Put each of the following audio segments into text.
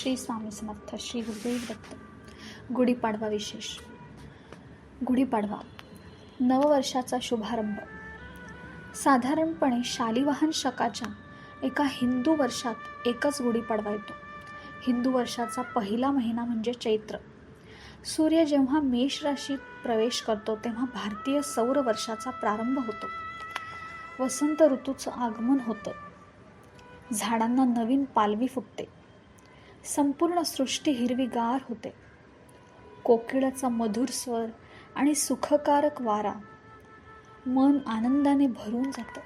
श्री स्वामी समर्थ श्री गुरुदेव दत्त गुढीपाडवा विशेष गुढीपाडवा नववर्षाचा शुभारंभ साधारणपणे शालिवाहन शकाच्या एका हिंदू वर्षात एकच गुढीपाडवा येतो हिंदू वर्षाचा पहिला महिना म्हणजे चैत्र सूर्य जेव्हा मेष राशीत प्रवेश करतो तेव्हा भारतीय सौर वर्षाचा प्रारंभ होतो. वसंत ऋतूचं आगमन होतं. झाडांना नवीन पालवी फुटते. संपूर्ण सृष्टी हिरवीगार होते. कोकिळाचा मधुर स्वर आणि सुखकारक वारा मन आनंदाने भरून जातं.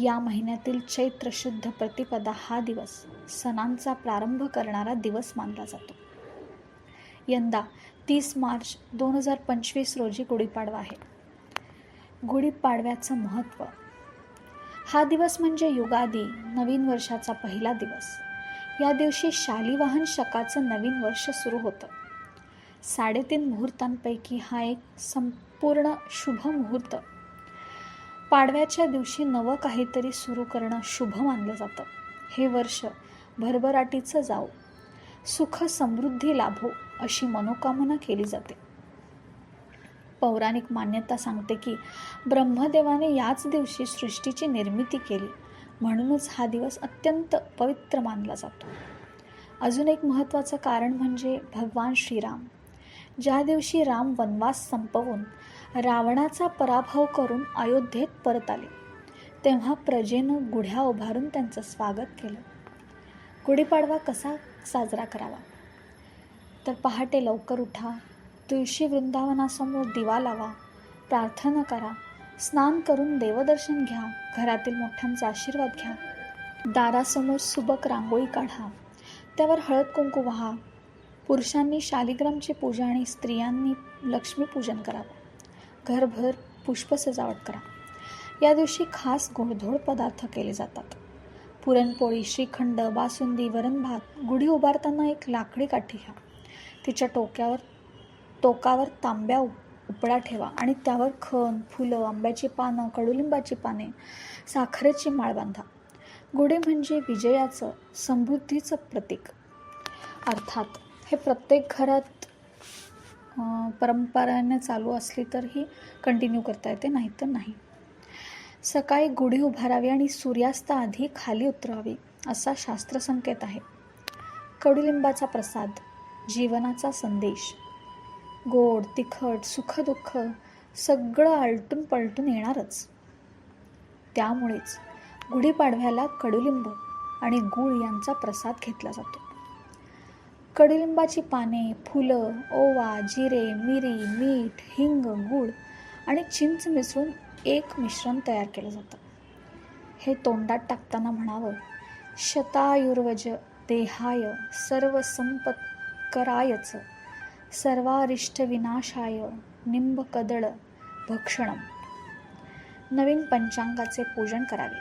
या महिन्यातील चैत्र शुद्ध प्रतिपदा हा दिवस सणांचा प्रारंभ करणारा दिवस मानला जातो. यंदा तीस मार्च दोन हजार पंचवीस रोजी गुढीपाडवा आहे. गुढीपाडव्याचं महत्त्व. हा दिवस म्हणजे युगादी नवीन वर्षाचा पहिला दिवस. या दिवशी शालिवाहन शकाचं नवीन वर्ष सुरू होतं. साडेतीन मुहूर्तांपैकी हा एक संपूर्ण शुभ मुहूर्त. पाडव्याच्या दिवशी नवं काहीतरी सुरू करणं शुभ मानलं जातं. हे वर्ष भरभराटीचं जावो. सुख समृद्धी लाभो अशी मनोकामना केली जाते. पौराणिक मान्यता सांगते की ब्रह्मदेवाने याच दिवशी सृष्टीची निर्मिती केली. म्हणूनच हा दिवस अत्यंत पवित्र मानला जातो. अजून एक महत्त्वाचं कारण म्हणजे भगवान श्रीराम. ज्या दिवशी राम वनवास संपवून रावणाचा पराभव करून अयोध्येत परत आले तेव्हा प्रजेनं गुढ्या उभारून त्यांचं स्वागत केलं. गुढीपाडवा कसा साजरा करावा? तर पहाटे लवकर उठा तुळशी वृंदावनासमोर दिवा लावा प्रार्थना करा स्नान करून देवदर्शन घ्या घरातील मोठ्यांचा आशीर्वाद घ्या. दारासमोर सुबक रांगोळी काढा. त्यावर हळद कुंकू व्हा. पुरुषांनी शालिग्रामची पूजा आणि स्त्रियांनी लक्ष्मीपूजन करावं घरभर पुष्प सजावट करा. या दिवशी खास गोडधोड पदार्थ केले जातात. पुरणपोळी श्रीखंड बासुंदी वरण भात गुढी उभारताना एक लाकडी काठी घ्या. तिच्या टोक्यावर टोकावर तांब्या उपडा ठेवा आणि त्यावर खण फुलं आंब्याची पानं कडुलिंबाची पाने साखरेची माळ बांधा. गुढी म्हणजे विजयाचं समृद्धीचं प्रतीक. अर्थात हे प्रत्येक घरात परंपराने चालू असली तर ही कंटिन्यू करता येते नाही तर नाही. सकाळी गुढी उभारावी आणि सूर्यास्ताआधी खाली उतरावी असा शास्त्रसंकेत आहे. कडुलिंबाचा प्रसाद जीवनाचा संदेश. गोड तिखट सुखदुःख सगळं आलटून पलटून येणारच. त्यामुळेच गुढीपाडव्याला कडुलिंब आणि गूळ यांचा प्रसाद घेतला जातो. कडुलिंबाची पाने फुलं ओवा जिरे मिरी मीठ हिंग गूळ आणि चिंच मिसळून एक मिश्रण तयार केलं जातं. हे तोंडात टाकताना म्हणावं शतायुर्वज देहाय सर्व संपत्करायच सर्वारिष्ट विनाशाय निंब कदळ भक्षणम नवीन पंचांगाचे पूजन करावे.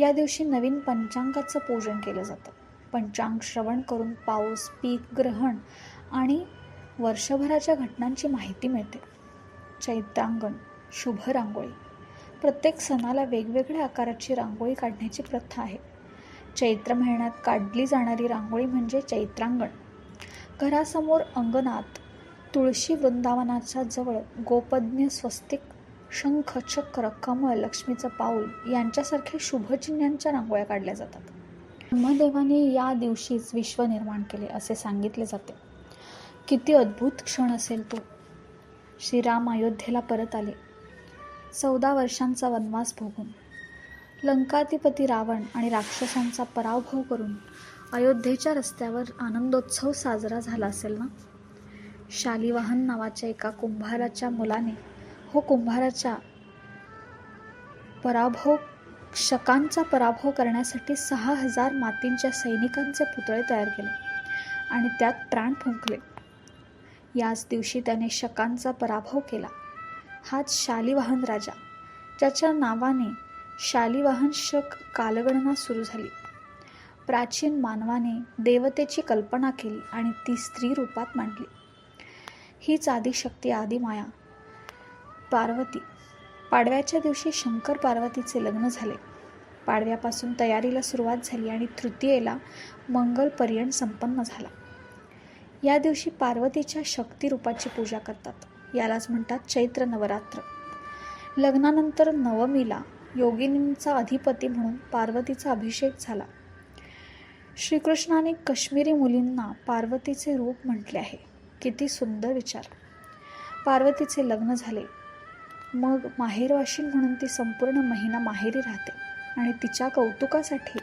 या दिवशी नवीन पंचांगाचं पूजन केलं जातं. पंचांग श्रवण करून पाऊस पीक ग्रहण आणि वर्षभराच्या घटनांची माहिती मिळते. चैत्रांगण शुभ रांगोळी. प्रत्येक सणाला वेगवेगळ्या आकाराची रांगोळी काढण्याची प्रथा आहे. चैत्र महिन्यात काढली जाणारी रांगोळी म्हणजे चैत्रांगण. घरासमोर अंगणात तुळशी वृंदावनाच्या जवळ गोपज्ञ स्वस्तिक शंख चक्र कमळ लक्ष्मीचं पाऊल यांच्यासारखे शुभचिन्हांच्या रांगोळ्या काढल्या जातात. ब्रह्मदेवाने या दिवशीच विश्व निर्माण केले असे सांगितले जाते. किती अद्भुत क्षण असेल तो. श्रीराम अयोध्येला परत आले. चौदा वर्षांचा वनवास भोगून लंकाधिपती रावण आणि राक्षसांचा पराभव करून अयोध्येच्या रस्त्यावर आनंदोत्सव साजरा झाला असेल ना? शालिवाहन नावाच्या एका कुंभाराच्या मुलाने हो कुंभाराच्या पराभव शकांचा पराभव करण्यासाठी सहा हजार मातींच्या सैनिकांचे पुतळे तयार केले आणि त्यात प्राण फुंकले. याच दिवशी त्याने शकांचा पराभव केला. हाच शालिवाहन राजा ज्याच्या नावाने शालिवाहन शक कालगणना सुरू झाली. प्राचीन मानवाने देवतेची कल्पना केली आणि ती स्त्री रूपात मांडली. हीच आदिशक्ती आदिमाया पार्वती. पाडव्याच्या दिवशी शंकर पार्वतीचे लग्न झाले. पाडव्यापासून तयारीला सुरुवात झाली आणि तृतीयेला मंगलपर्यंत संपन्न झाला. या दिवशी पार्वतीच्या शक्तिरूपाची पूजा करतात. यालाच म्हणतात चैत्र नवरात्र. लग्नानंतर नवमीला योगिनींचा अधिपती म्हणून पार्वतीचा अभिषेक झाला. श्रीकृष्णाने काश्मीरी मुलींना पार्वतीचे रूप म्हटले आहे. किती सुंदर विचार. पार्वतीचे लग्न झाले. मग माहेरवाशीन म्हणून ती संपूर्ण महिना माहेरी राहते आणि तिच्या कौतुकासाठी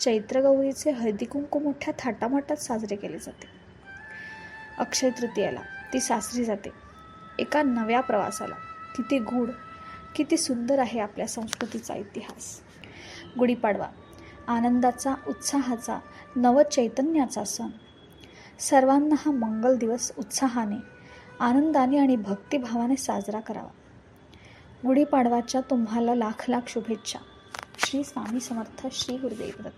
चैत्रगौरीचे हळदीकुंकू मोठ्या थाटामाटात साजरे केले जाते. अक्षय तृतीयाला ती सासरी जाते. एका नव्या प्रवासाला. किती गूढ किती सुंदर आहे आपल्या संस्कृतीचा इतिहास. गुढीपाडवा. आनंदाचा उत्साहाचा नवचैतन्याचा सण. सर्वांना हा मंगल दिवस उत्साहाने आनंदाने आणि भक्तिभावाने साजरा करावा. गुढीपाडवाच्या तुम्हाला लाख लाख शुभेच्छा. श्री स्वामी समर्थ श्री गुरुदेव.